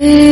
Mm.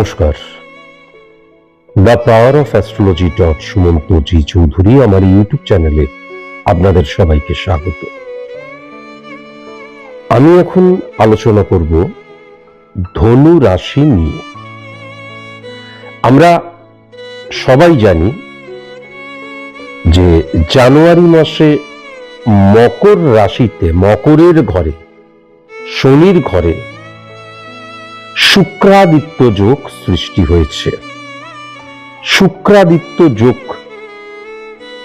নমস্কার। The power of astrology dot Sumanta G Chowdhury আমার YouTube চ্যানেলে আপনাদের সবাইকে স্বাগত। আমি এখন আলোচনা করব ধনু রাশি নিয়ে। আমরা সবাই জানি যে জানুয়ারি মাসে মকর রাশিতে, মকরের ঘরে, শনির ঘরে শুক্রাদিত্য যোগ সৃষ্টি হয়েছে। শুক্রাদিত্য যোগ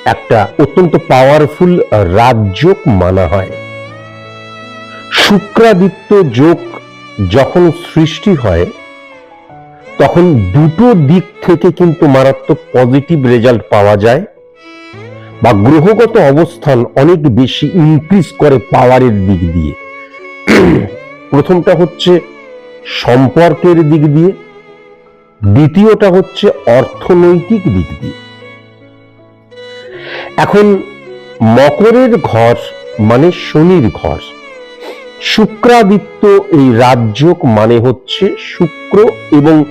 একটা অত্যন্ত পাওয়ারফুল রাজযোগ মানা হয়। শুক্রাদিত্য যোগ যখন সৃষ্টি হয়, তখন দুটো দিক থেকে কিন্তু মারাত্মক পজিটিভ রেজাল্ট পাওয়া যায় বা গ্রহগত অবস্থান অনেক বেশি ইনক্রিজ করে পাওয়ারের দিক দিয়ে। প্রথমটা হচ্ছে সম্পর্কের দিক দিয়ে। দ্বিতীয়টা হচ্ছে অর্থনৈতিক দিক দিয়ে। এখন মকরের ঘর মানে শনির ঘর। শুক্রাদিত্য এই রাজযোগ মানে হচ্ছে শুক্র এবং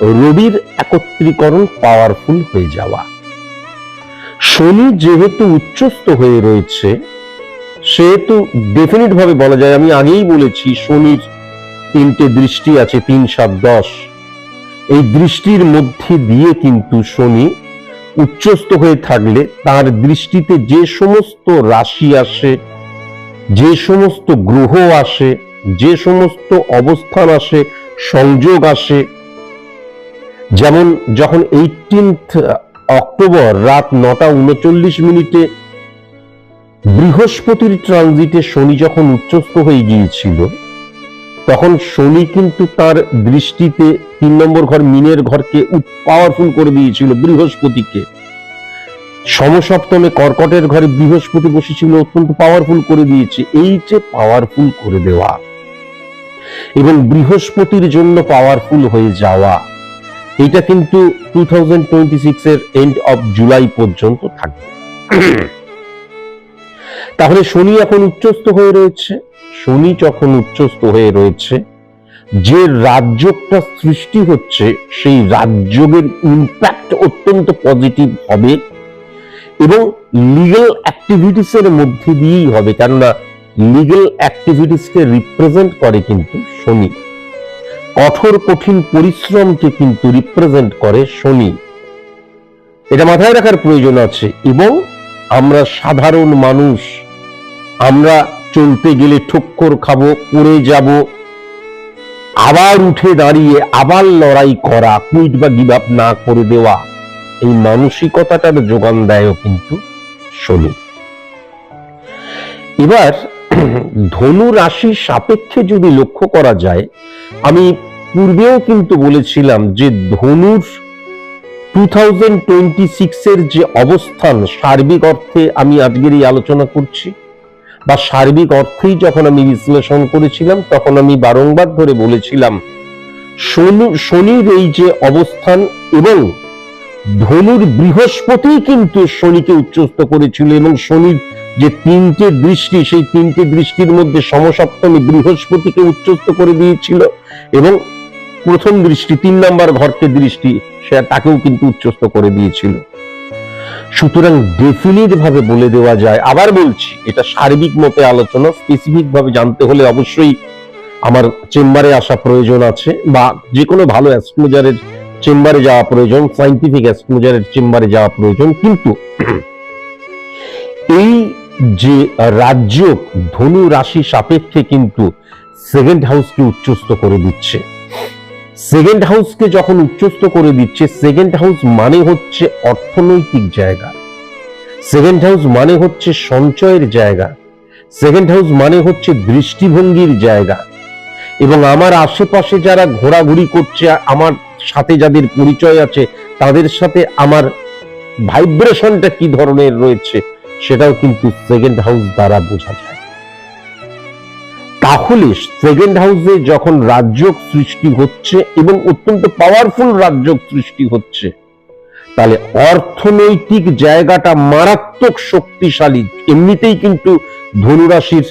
রবির একত্রীকরণ পাওয়ারফুল হয়ে যাওয়া। শনি যেহেতু উচ্চস্থ হয়ে রয়েছে, সেহেতু ডেফিনিট ভাবে বলা যায়, আমি আগেই বলেছি শনির তিনটে দৃষ্টি আছে, তিন সাত দশ। এই দৃষ্টির মধ্যে দিয়ে কিন্তু শনি উচ্চস্থ হয়ে থাকলে তার দৃষ্টিতে যে সমস্ত রাশি আসে, যে সমস্ত গ্রহ আসে, যে সমস্ত অবস্থান আসে, সংযোগ আসে, যেমন যখন এইটিনথ অক্টোবর রাত নটা উনচল্লিশ মিনিটে বৃহস্পতির ট্রানজিটে শনি যখন উচ্চস্থ হয়ে গিয়েছিল তখন শনি কিন্তু তার দৃষ্টিতে তিন নম্বর ঘর, মিনের ঘরকে পাওয়ারফুল করে দিয়েছিল বৃহস্পতিকে। সমসপ্তমে কর্কটের ঘরে বৃহস্পতি বসেছিল, অত্যন্ত পাওয়ারফুল করে দিয়েছে। এই যে পাওয়ারফুল করে দেওয়া, এবং বৃহস্পতির জন্য পাওয়ারফুল হয়ে যাওয়া, এটা কিন্তু টু থাউজেন্ড টোয়েন্টি সিক্স এর এন্ড অফ জুলাই পর্যন্ত থাকবে। তাহলে শনি এখন উচ্চস্থ হয়ে রয়েছে। শনি যখন উচ্চস্থ হয়ে রয়েছে, যে রাজ্যটা সৃষ্টি হচ্ছে, সেই রাজ্যের ইম্প্যাক্ট অত্যন্ত পজিটিভ হবে এবং লিগ্যাল অ্যাক্টিভিটিস এর মধ্যে দিয়েই হবে। কেননা লিগ্যাল অ্যাক্টিভিটিস কে রিপ্রেজেন্ট করে কিন্তু শনি। কঠোর, কঠিন পরিশ্রমকে কিন্তু রিপ্রেজেন্ট করে শনি। এটা মাথায় রাখার প্রয়োজন আছে এবং আমরা সাধারণ মানুষ, আমরা চলতে গেলে ঠক্কর খাব, পড়ে যাব। আবার উঠে দাঁড়িয়ে আবার লড়াই করা, কুইট বা গিভ আপ না করে দেওয়া, এই মানসিকতাটার যোগান দেয়ও কিন্তু শনি। এবার ধনু রাশির সাপেক্ষে যদি লক্ষ্য করা যায়, আমি পূর্বেও কিন্তু বলেছিলাম যে ধনুর টু থাউজেন্ড টোয়েন্টি সিক্সের যে অবস্থান, সার্বিক অর্থে আমি আজকের এই আলোচনা করছি বা সার্বিক অর্থেই যখন আমি বিশ্লেষণ করেছিলাম, তখন আমি বারংবার ধরে বলেছিলাম শনির এই যে অবস্থান এবং ধনুর বৃহস্পতি কিন্তু শনিকে উচ্চস্থ করেছিল এবং শনির যে তিনটে দৃষ্টি, সেই তিনটে দৃষ্টির মধ্যে সমসপ্তমী বৃহস্পতিকে উচ্চস্থ করে দিয়েছিল এবং প্রথম দৃষ্টি, তিন নম্বর ঘরকে দৃষ্টি, সে তাকেও কিন্তু উচ্চস্থ করে দিয়েছিল। সুতরাং ডেফিনিট ভাবে বলে দেওয়া যায়। আবার বলছি, এটা সার্বিক মতে আলোচনা স্পেসিফিক ভাবে জানতে হলে অবশ্যই আমার চেম্বারে আসা প্রয়োজন আছে বা যে কোনো ভালো অ্যাস্ট্রোলজারের চেম্বারে যাওয়া প্রয়োজন সাইন্টিফিক অ্যাস্ট্রোলজারের চেম্বারে যাওয়া প্রয়োজন। কিন্তু এই যে রাজ্য ধনু রাশি সাপেক্ষে কিন্তু সেকেন্ড হাউসকে উচ্চস্ত করে দিচ্ছে। সেকেন্ড হাউসকে যখন উচ্চস্ত করে দিচ্ছে সেকেন্ড হাউস মানে হচ্ছে অর্থনৈতিক জায়গা। সেকেন্ড হাউস মানে হচ্ছে সঞ্চয়ের জায়গা। সেকেন্ড হাউস মানে হচ্ছে দৃষ্টিভঙ্গির জায়গা। এবং আমার আশেপাশে যারা ঘোরাঘুরি করছে, আমার সাথে যাদের পরিচয় আছে, তাদের সাথে আমার ভাইব্রেশনটা কি ধরনের রয়েছে, সেটাও কিন্তু সেকেন্ড হাউস দ্বারা বোঝা যায়। তাহলে সেকেন্ড হাউসে যখন রাজযোগ সৃষ্টি হচ্ছে এবং অত্যন্ত পাওয়ারফুল রাজযোগ সৃষ্টি হচ্ছে, তাহলে অর্থনৈতিক জায়গাটা মারাত্মক শক্তিশালী। এমনিতেই কিন্তু ধনুরাশির,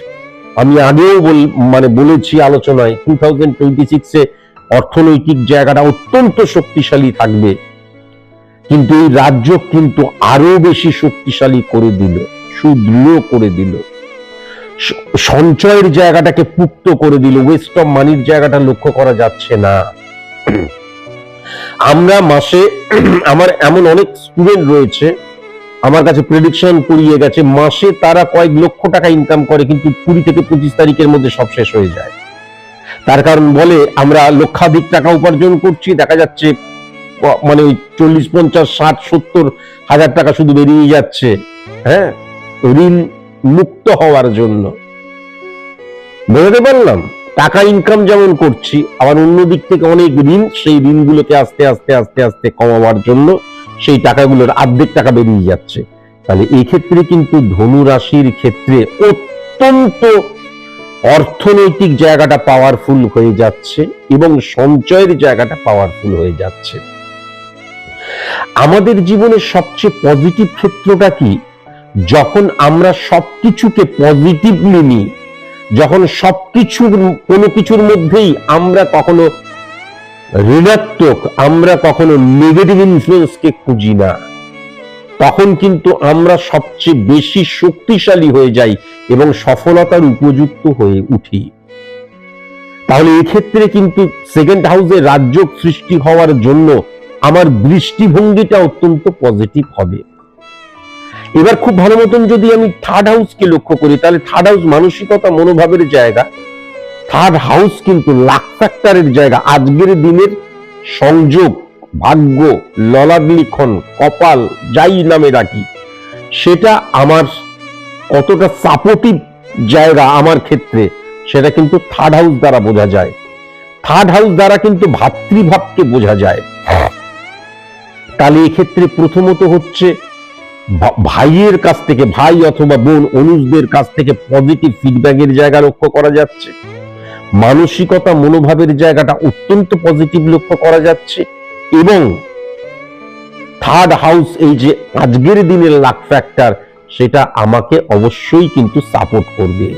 আমি আগেও বল মানে বলেছি আলোচনায় টু থাউজেন্ড টোয়েন্টি সিক্সে অর্থনৈতিক জায়গাটা অত্যন্ত শক্তিশালী থাকবে। কিন্তু এই রাজ্য কিন্তু আরও বেশি শক্তিশালী করে দিল, সুদৃঢ় করে দিল। সঞ্চয়ের জায়গাটাকে পুক্ত করে দিল ওয়েস্ট অফ মানির জায়গাটা লক্ষ্য করা যাচ্ছে না। আমরা মাসে, আমার এমন অনেক স্টুডেন্ট রয়েছে, আমার কাছে প্রেডিকশন করিয়ে গেছে, মাসে তারা কয়েক লক্ষ টাকা ইনকাম করে, কিন্তু কুড়ি থেকে পঁচিশ তারিখের মধ্যে সব শেষ হয়ে যায়। তার কারণ বলে, আমরা লক্ষাধিক টাকা উপার্জন করছি, দেখা যাচ্ছে মানে ওই চল্লিশ, পঞ্চাশ, ষাট, সত্তর হাজার টাকা শুধু বেরিয়ে যাচ্ছে। হ্যাঁ? ঋণ মুক্ত হওয়ার জন্য। বোঝাতে পারলাম, টাকা ইনকাম যেমন করছি, আবার অন্য দিক থেকে অনেক ঋণ, সেই ঋণগুলোকে আস্তে আস্তে আস্তে আস্তে কমাবার জন্য সেই টাকাগুলোর অর্ধেক টাকা বেরিয়ে যাচ্ছে। তাহলে এই ক্ষেত্রে কিন্তু ধনু রাশির ক্ষেত্রে অত্যন্ত অর্থনৈতিক জায়গাটা পাওয়ারফুল হয়ে যাচ্ছে এবং সঞ্চয়ের জায়গাটা পাওয়ারফুল হয়ে যাচ্ছে। আমাদের জীবনের সবচেয়ে পজিটিভ ক্ষেত্রটা কি? যখন আমরা সবকিছুকে পজিটিভলি নিই, যখন সবকিছুর, কোনো কিছুর মধ্যেই আমরা কখনো ঋণাত্মক, আমরা কখনো নেগেটিভ ইনফ্লুয়েন্সকে খুঁজি না, তখন কিন্তু আমরা সবচেয়ে বেশি শক্তিশালী হয়ে যাই এবং সফলতার উপযুক্ত হয়ে উঠি। তাহলে এক্ষেত্রে কিন্তু সেকেন্ড হাউসে রাজ্য সৃষ্টি হওয়ার জন্য আমার দৃষ্টিভঙ্গিটা অত্যন্ত পজিটিভ হবে। এবার খুব ভালো মতন যদি আমি থার্ড হাউসকে লক্ষ্য করি, তাহলে থার্ড হাউস মানসিকতা, মনোভাবের জায়গা। থার্ড হাউস কিন্তু লাখ ফ্যাক্টরের জায়গা। আজকের দিনের সংযোগ, ভাগ্য ললাগলিখন কপাল, যাই নামে রাখি সেটা আমার কতটা সাপোর্টিভ জায়গা আমার ক্ষেত্রে, সেটা কিন্তু থার্ড হাউস দ্বারা বোঝা যায়। থার্ড হাউস দ্বারা কিন্তু ভাতৃভাবকে বোঝা যায়। তাহলে এক্ষেত্রে প্রথমত হচ্ছে ভাইয়ের কাছ থেকে, ভাই অথবা বোন, অনুজদের কাছ থেকে পজিটিভ ফিডব্যাকের জায়গা লক্ষ্য করা যাচ্ছে। মানসিকতা, মনোভাবের জায়গাটা অত্যন্ত পজিটিভ লক্ষ্য করা যাচ্ছে এবং থার্ড হাউস এই যে আজকের দিনের লাক ফ্যাক্টর সেটা আমাকে অবশ্যই কিন্তু সাপোর্ট করবে।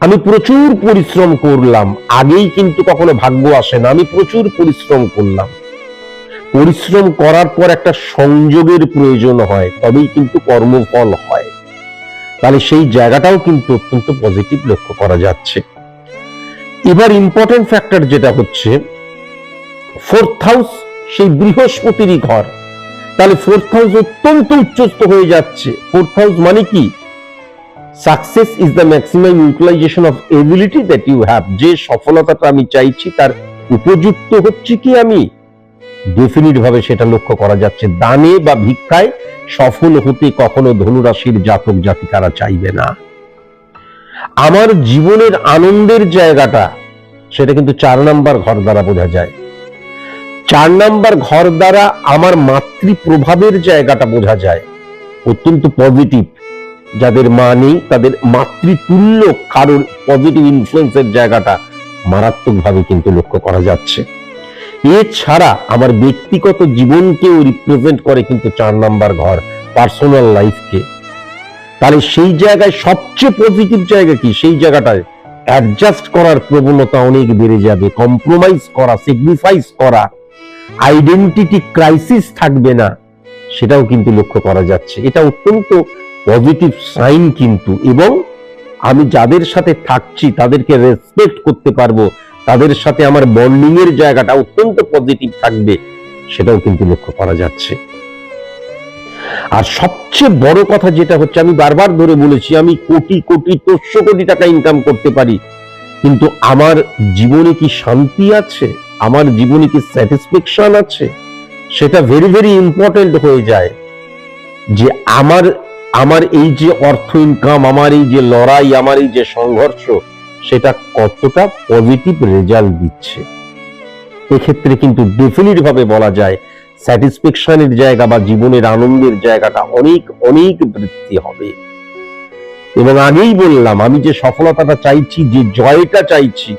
আমি প্রচুর পরিশ্রম করলাম, আগেই কিন্তু কখনো ভাগ্য আসে না, আমি প্রচুর পরিশ্রম করলাম। পরিশ্রম করার পর একটা সংযোগের প্রয়োজন হয়, তবেই কিন্তু কর্মফল হয়। তাহলে সেই জায়গাটাও কিন্তু অত্যন্ত পজিটিভ লক্ষ্য করা যাচ্ছে। এবার ইম্পর্টেন্ট ফ্যাক্টর যেটা হচ্ছে ফোর্থ হাউস সেই বৃহস্পতিরই ঘর। তাহলে ফোর্থ হাউস অত্যন্ত উচ্চস্থ হয়ে যাচ্ছে। ফোর্থ হাউস মানে কি? Success is the maximum utilization of ability that you have যে সফলতাটা আমি চাইছি, তার উপযুক্ত হচ্ছে কি আমি? ডেফিনিট ভাবে সেটা লক্ষ্য করা যাচ্ছে। দানে বা ভিক্ষায় সফল হতে কখনো ধনুরাশির জাতক জাতিকারা চাইবে না। আমার জীবনের আনন্দের জায়গাটা, সেটা কিন্তু চার নাম্বার ঘর দ্বারা বোঝা যায়। চার নাম্বার ঘর দ্বারা আমার মাতৃ প্রভাবের জায়গাটা বোঝা যায়। অত্যন্ত পজিটিভ যাদের মা নেই, তাদের মাতৃতুল্য কারোর পজিটিভ ইনফ্লুয়েন্সের জায়গাটা মারাত্মকভাবে কিন্তু লক্ষ্য করা যাচ্ছে। এছাড়া আমার ব্যক্তিগত জীবনকেও রিপ্রেজেন্ট করে কিন্তু চার নাম্বার ঘর পার্সোনাল লাইফকে তাহলে সেই জায়গায় সবচেয়ে পজিটিভ জায়গা কি? সেই জায়গাটায় অ্যাডজাস্ট করার প্রবণতা অনেক বেড়ে যাবে কম্প্রোমাইজ করা স্যাক্রিফাইস করা। আইডেন্টিটি ক্রাইসিস থাকবে না, সেটাও কিন্তু লক্ষ্য করা যাচ্ছে। এটা অত্যন্ত পজিটিভ সাইন কিন্তু। এবং আমি যাদের সাথে থাকছি, তাদেরকে রেসপেক্ট করতে পারব। তাদের সাথে আমার বন্ডিং এর জায়গাটা অত্যন্ত পজিটিভ থাকবে, সেটাও কিন্তু লক্ষ্য করা যাচ্ছে। আর সবচেয়ে বড় কথা যেটা হচ্ছে, আমি বারবার ধরে বলেছি, আমি কোটি কোটি তোষো কোটি টাকা ইনকাম করতে পারি, কিন্তু আমার জীবনে কি শান্তি আছে? আমার জীবনে কি স্যাটিসফ্যাকশন আছে? সেটা ভেরি ভেরি ইম্পর্টেন্ট হয়ে যায় যে আমার আমার এই যে অর্থ ইনকাম আমার এই যে লড়াই, আমার এই যে সংঘর্ষ সেটা কতটা পজিটিভ রেজাল্ট দিচ্ছে? এক্ষেত্রে কিন্তু ডেফিনিট ভাবে বলা যায় স্যাটিসফ্যাকশনের জায়গা বা জীবনের আনন্দের জায়গাটা অনেক অনেক বৃদ্ধি হবে। এবং আগেই বললাম, আমি যে সফলতাটা চাইছি, যে জয়টা চাইছি,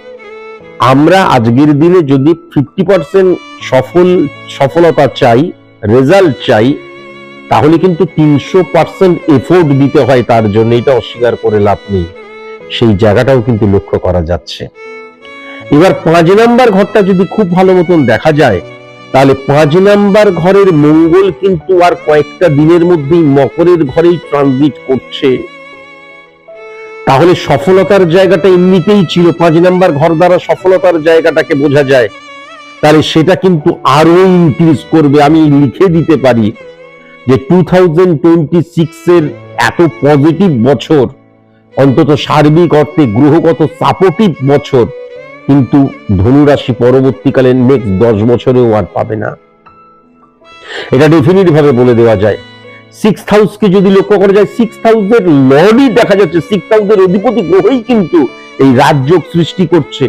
আমরা আজকের দিনে যদি ফিফটি পার্সেন্ট সফল, সফলতা চাই রেজাল্ট চাই, তাহলে কিন্তু তিনশো পার্সেন্ট এফোর্ট দিতে হয় তার জন্য, এটা অস্বীকার করে লাভ নেই। সেই জায়গাটাও কিন্তু লক্ষ্য করা যাচ্ছে। এবার পাঁচ নাম্বার ঘরটা যদি খুব ভালো মতন দেখা যায়, তাহলে পাঁচ নাম্বার ঘরের মঙ্গল কিন্তু আর কয়েকটা দিনের মধ্যেই মকরের ঘরেই ট্রানজিট করছে। তাহলে সফলতার জায়গাটা এমনিতেই ছিল পাঁচ নাম্বার ঘর দ্বারা সফলতার জায়গাটাকে বোঝা যায়। তাহলে সেটা কিন্তু আরও ইনক্রিজ করবে, আমি লিখে দিতে পারি যে টু থাউজেন্ড টোয়েন্টি সিক্স এর এত পজিটিভ বছর অন্তত সার্বিক অর্থে গ্রহগত সাপোর্টিভ বছর, কিন্তু ধনুরাশি পরবর্তীকালে নেক্সট দশ বছরেও আর পাবে না। এটা ডেফিনিট ভাবে বলে দেওয়া যায়। সিক্স হাউসকে যদি লক্ষ্য করা যায় সিক্স হাউসের লর্ডই দেখা যাচ্ছে সিক্স হাউসের অধিপতি গ্রহই কিন্তু এই রাজযোগ সৃষ্টি করছে।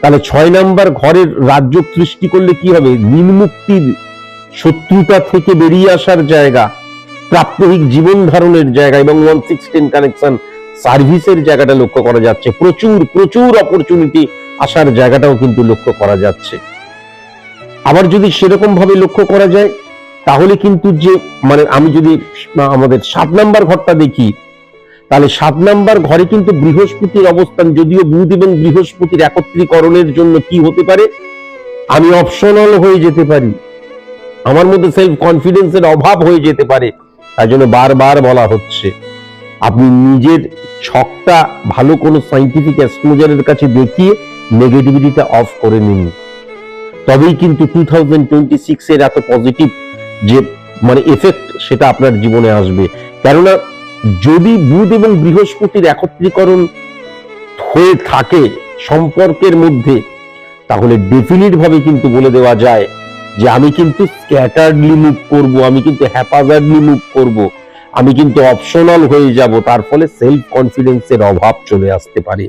তাহলে ছয় নাম্বার ঘরের রাজযোগ সৃষ্টি করলে কি হবে? ঋণ মুক্তির শত্রুতা থেকে বেরিয়ে আসার জায়গা, প্রাত্যহিক জীবন ধারণের জায়গা এবং ওয়ান সিক্সটিন কানেকশন সার্ভিসের জায়গাটা লক্ষ্য করা যাচ্ছে। প্রচুর প্রচুর অপরচুনিটি আসার জায়গাটাও কিন্তু লক্ষ্য করা যাচ্ছে। আবার যদি সেরকম ভাবে লক্ষ্য করা যায়, তাহলে কিন্তু যে মানে আমি যদি আমাদের সাত নাম্বার ঘরটা দেখি, তাহলে সাত নাম্বার ঘরে কিন্তু বৃহস্পতির অবস্থান, যদিও বুধ এবং বৃহস্পতির একত্রীকরণের জন্য কি হতে পারে? আমি অপশনাল হয়ে যেতে পারি। আমার মধ্যে সেলফ কনফিডেন্সের অভাব হয়ে যেতে পারে। তাই জন্য বারবার বলা হচ্ছে, আপনি নিজের ছকটা ভালো কোনো সাইন্টিফিক অ্যাস্ট্রোলজারের কাছে দেখিয়ে নেগেটিভিটিটা অফ করে নিন। তবেই কিন্তু টু থাউজেন্ড টোয়েন্টি সিক্স এর এত পজিটিভ যে মানে এফেক্ট সেটা আপনার জীবনে আসবে। কেননা যদি বুধ এবং বৃহস্পতির একত্রীকরণ হয়ে থাকে সম্পর্কের মধ্যে, তাহলে ডেফিনিট ভাবে কিন্তু বলে দেওয়া যায় যে আমি কিন্তু স্ক্যাটার্ডলি মুভ করব, আমি কিন্তু হ্যাপাজার্ডলি মুভ করব। আমি কিন্তু অপশনাল হয়ে যাব, তার ফলে সেলফ কনফিডেন্সের অভাব চলে আসতে পারে।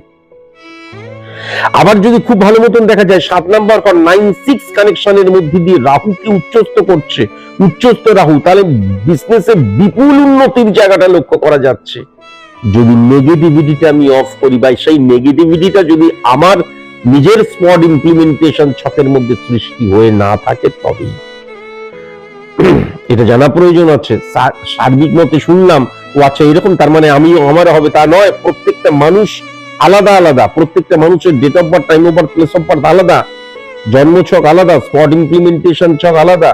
আবার যদি খুব ভালো মতন দেখা যায়, সাত নাম্বার পর নাইন সিক্স কানেকশনের মধ্যে দিয়ে রাহুকে উচ্চস্ত করছে। উচ্চস্ত রাহু, তাহলে বিজনেসে বিপুল উন্নতির জায়গাটা লক্ষ্য করা যাচ্ছে। যদি নেগেটিভিটিটা আমি অফ করি, বা সেই নেগেটিভিটিটা যদি আমার নিজের স্পট ইমপ্লিমেন্টেশন ছকের মধ্যে সৃষ্টি হয়ে না থাকে, তবেই। এটা জানা প্রয়োজন আছে। সার্বিক মতে শুনলাম, ও আচ্ছা এরকম তার মানে আমিও আমার হবে, তা নয়, প্রত্যেকটা মানুষ আলাদা আলাদা, প্রত্যেকটা মানুষের date of birth time of birth place of birth আলাদা, জন্ম ছক আলাদা স্পট ইমপ্লিমেন্টেশন ছক আলাদা,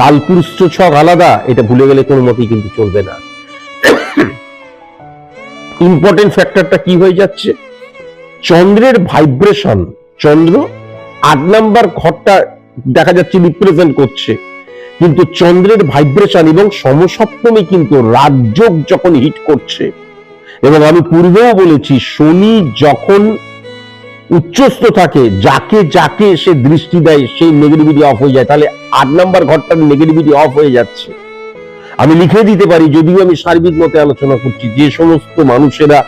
কালপুরুষ ছক আলাদা, এটা ভুলে গেলে কোনো মতেই কিন্তু চলবে না। ইম্পর্টেন্ট ফ্যাক্টরটা কি হয়ে যাচ্ছে? চন্দ্রের ভাইব্রেশন চন্দ্র আট নাম্বার ঘরটা দেখা যাচ্ছে রিপ্রেজেন্ট করছে। কিন্তু চন্দ্রের ভাইব্রেশন এবং সমসপ্তমে কিন্তু রাজযোগ যখন হিট করছে, এবং আমি পূর্বেও বলেছি, শনি যখন উচ্চস্থ থাকে, যাকে যাকে সে দৃষ্টি দেয় সেই নেগেটিভিটি অফ হয়ে যায়। তাহলে আট নাম্বার ঘরটার নেগেটিভিটি অফ হয়ে যাচ্ছে। আমি লিখে দিতে পারি, যদিও আমি সার্বিক মতে আলোচনা করছি, যে সমস্ত মানুষেরা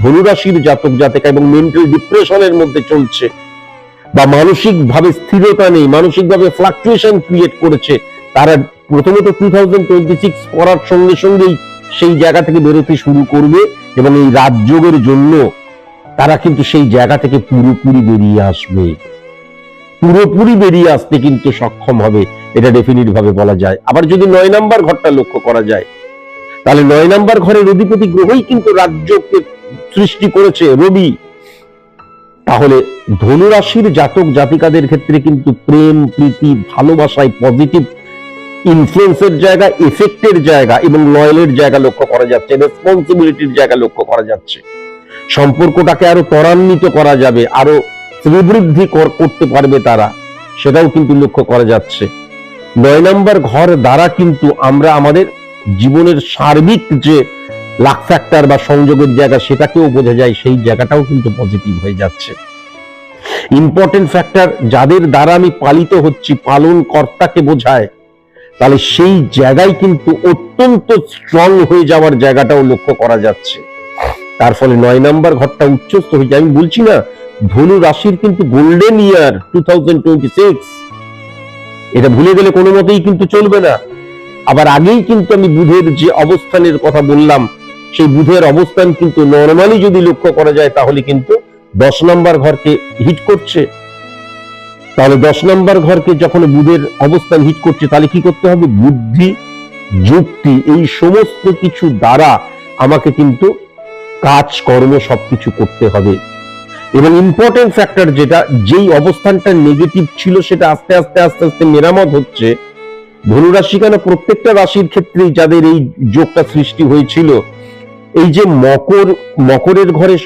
ধনুরাশির জাতক, জাতিকা এবং মেন্টাল ডিপ্রেশনের মধ্যে চলছে, বা মানসিকভাবে স্থিরতা নেই, মানসিকভাবে ফ্লাকচুয়েশন ক্রিয়েট করেছে তারা প্রথমত টু থাউজেন্ড টোয়েন্টি সিক্স করার সঙ্গে সঙ্গেই সেই জায়গা থেকে বেরোতে শুরু করবে এবং এই রাজযোগের জন্য তারা কিন্তু সেই জায়গা থেকে পুরোপুরি বেরিয়ে আসবে। পুরোপুরি বেরিয়ে আসতে কিন্তু সক্ষম হবে, এটা ডেফিনিট ভাবে বলা যায়। আবার যদি নয় নাম্বার ঘরটা লক্ষ্য করা যায়, তাহলে নয় নাম্বার ঘরের অধিপতি গ্রহই কিন্তু রাজ্যকে সৃষ্টি করেছে, রবি। তাহলে ধনুরাশির জাতক জাতিকাদের ক্ষেত্রে কিন্তু প্রেম, প্রীতি, ভালোবাসায় পজিটিভ ইনফ্লুয়েন্সের জায়গা এফেক্টের জায়গা এবং লয়ালের জায়গা লক্ষ্য করা যাচ্ছে রেসপন্সিবিলিটির জায়গা লক্ষ্য করা যাচ্ছে। সম্পর্কটাকে আরও ত্বরান্বিত করা যাবে, আরও শ্রীবৃদ্ধি করতে পারবে তারা, সেটাও কিন্তু লক্ষ্য করা যাচ্ছে। নয় নম্বর ঘর দ্বারা কিন্তু আমরা আমাদের জীবনের সার্বিক যে লাক ফ্যাক্টর বা সংযোগের জায়গা, সেটাকেও বোঝা যায়, সেই জায়গাটাও কিন্তু পজিটিভ হয়ে যাচ্ছে। ইম্পর্টেন্ট ফ্যাক্টর যাদের দ্বারা আমি পালিত হচ্ছি পালন কর্তাকে বোঝায় তাহলে সেই জায়গায় কিন্তু অত্যন্ত স্ট্রং হয়ে যাওয়ার জায়গাটাও লক্ষ্য করা যাচ্ছে। তার ফলে নয় নাম্বার ঘরটা উচ্চস্থ হয়ে যায় আমি বলছি না, ধনু রাশির কিন্তু গোল্ডেন ইয়ার টু এটা ভুলে গেলে কোনো মতেই কিন্তু চলবে না। আবার আগেই কিন্তু আমি বুধের যে অবস্থানের কথা বললাম, সেই বুধের অবস্থান কিন্তু নর্মালি যদি লক্ষ্য করা যায়, তাহলে কিন্তু দশ নম্বর ঘরকে হিট করছে। তাহলে দশ নম্বর ঘরকে যখন বুধের অবস্থান হিট করছে, তাহলে কি করতে হবে? বুদ্ধি, যুক্তি, এই সমস্ত কিছু দ্বারা আমাকে কিন্তু কাজ, কর্ম সবকিছু করতে হবে। এবং ইম্পর্টেন্ট ফ্যাক্টর যেটা, যেই অবস্থানটা নেগেটিভ ছিল, সেটা আস্তে আস্তে আস্তে আস্তে মেরামত হচ্ছে। ধনুরাশি কেন? প্রত্যেকটা রাশির ক্ষেত্রেই যাদের এই যোগটা সৃষ্টি হয়েছিল, এই যে মকর, মকরের ঘরে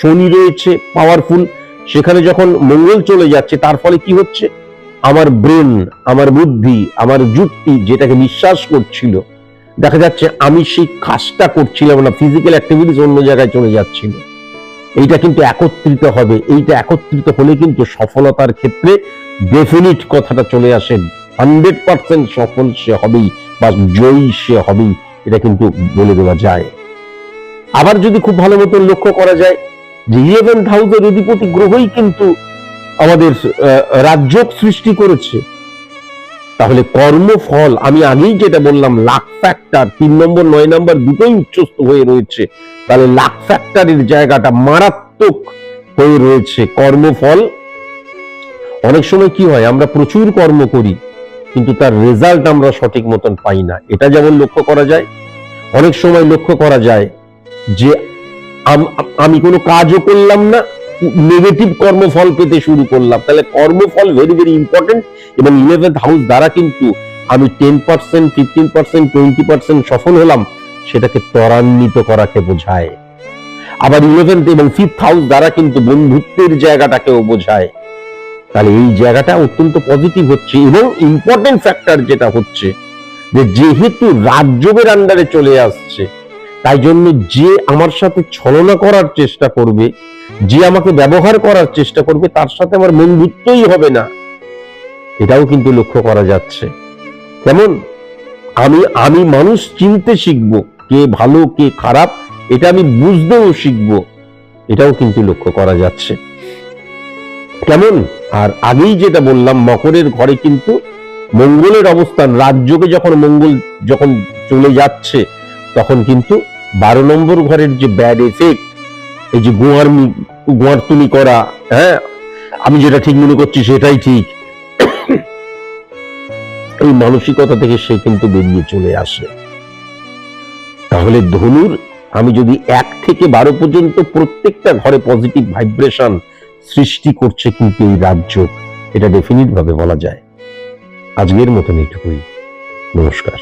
শনি রয়েছে পাওয়ারফুল সেখানে যখন মঙ্গল চলে যাচ্ছে, তার ফলে কি হচ্ছে? আমার ব্রেন, আমার বুদ্ধি, আমার যুক্তি যেটাকে বিশ্বাস করছিল, দেখা যাচ্ছে আমি সেই কাজটা করছিলাম না ফিজিক্যাল অ্যাক্টিভিটিস অন্য জায়গায় চলে যাচ্ছিল। এইটা কিন্তু একত্রিত হবে, এইটা একত্রিত হলে কিন্তু সফলতার ক্ষেত্রে ডেফিনিট কথাটা চলে আসে। হান্ড্রেড পার্সেন্ট সফল সে হবেই, বা জয়ী সে হবেই, এটা কিন্তু বলে দেওয়া যায়। আবার যদি খুব ভালো মতো লক্ষ্য করা যায় যে ইলেভেন্থ হাউসের অধিপতি গ্রহই কিন্তু আমাদের আহ, রাজ্যক সৃষ্টি করেছে। তাহলে কর্মফল আমি আগেই যেটা বললাম লাখ ফ্যাক্টর তিন নম্বর নয় নম্বর দুটোই উচ্চস্থ হয়ে রয়েছে। তাহলে লাখ ফ্যাক্টরের জায়গাটা মারাত্মক হয়ে রয়েছে কর্মফল। অনেক সময় কি হয় আমরা প্রচুর কর্ম করি কিন্তু তার রেজাল্ট আমরা সঠিক মতন পাই না। এটা যেমন লক্ষ্য করা যায় অনেক সময় লক্ষ্য করা যায় যে আম- কোনো কাজও করলাম না নেগেটিভ কর্মফল পেতে শুরু করলাম। তাহলে কর্মফল ভেরি ভেরি ইম্পর্টেন্ট এবং ইলেভেন্থ হাউস দ্বারা কিন্তু আমি ten percent fifteen percent twenty percent সফল হলাম, সেটাকে ত্বরান্বিত করাকে বোঝায়। আবার ইলেভেন্থ এবং ফিফথ হাউস দ্বারা কিন্তু বন্ধুত্বের জায়গাটাকেও বোঝায়। তাহলে এই জায়গাটা অত্যন্ত পজিটিভ হচ্ছে এবং ইম্পর্টেন্ট ফ্যাক্টর যেটা হচ্ছে যে যেহেতু রাজযোগের আন্ডারে চলে আসছে তাই জন্য যে আমার সাথে ছলনা করার চেষ্টা করবে, যে আমাকে ব্যবহার করার চেষ্টা করবে, তার সাথে আমার বন্ধুত্বই হবে না। এটাও কিন্তু লক্ষ্য করা যাচ্ছে। কেমন? আমি আমি মানুষ চিনতে শিখব, কে ভালো, কে খারাপ, এটা আমি বুঝতেও শিখব। এটাও কিন্তু লক্ষ্য করা যাচ্ছে। কেমন? আর আগেই যেটা বললাম, মকরের ঘরে কিন্তু মঙ্গলের অবস্থান, রাজ্যকে যখন মঙ্গল যখন চলে যাচ্ছে, তখন কিন্তু বারো নম্বর ঘরের যে ব্যাড এফেক্ট এই যে গোয়ার গোয়ার তুলি করা হ্যাঁ? আমি যেটা ঠিক মনে করছি সেটাই ঠিক। এই মানসিকতা থেকে সে কিন্তু বেরিয়ে চলে আসে। তাহলে ধনুর, আমি যদি এক থেকে বারো পর্যন্ত প্রত্যেকটা ঘরে পজিটিভ ভাইব্রেশন সৃষ্টি করছে কিন্তু এই রাজ্য, এটা ডেফিনিট ভাবে বলা যায়। আজকের মতন এটুকুই নমস্কার।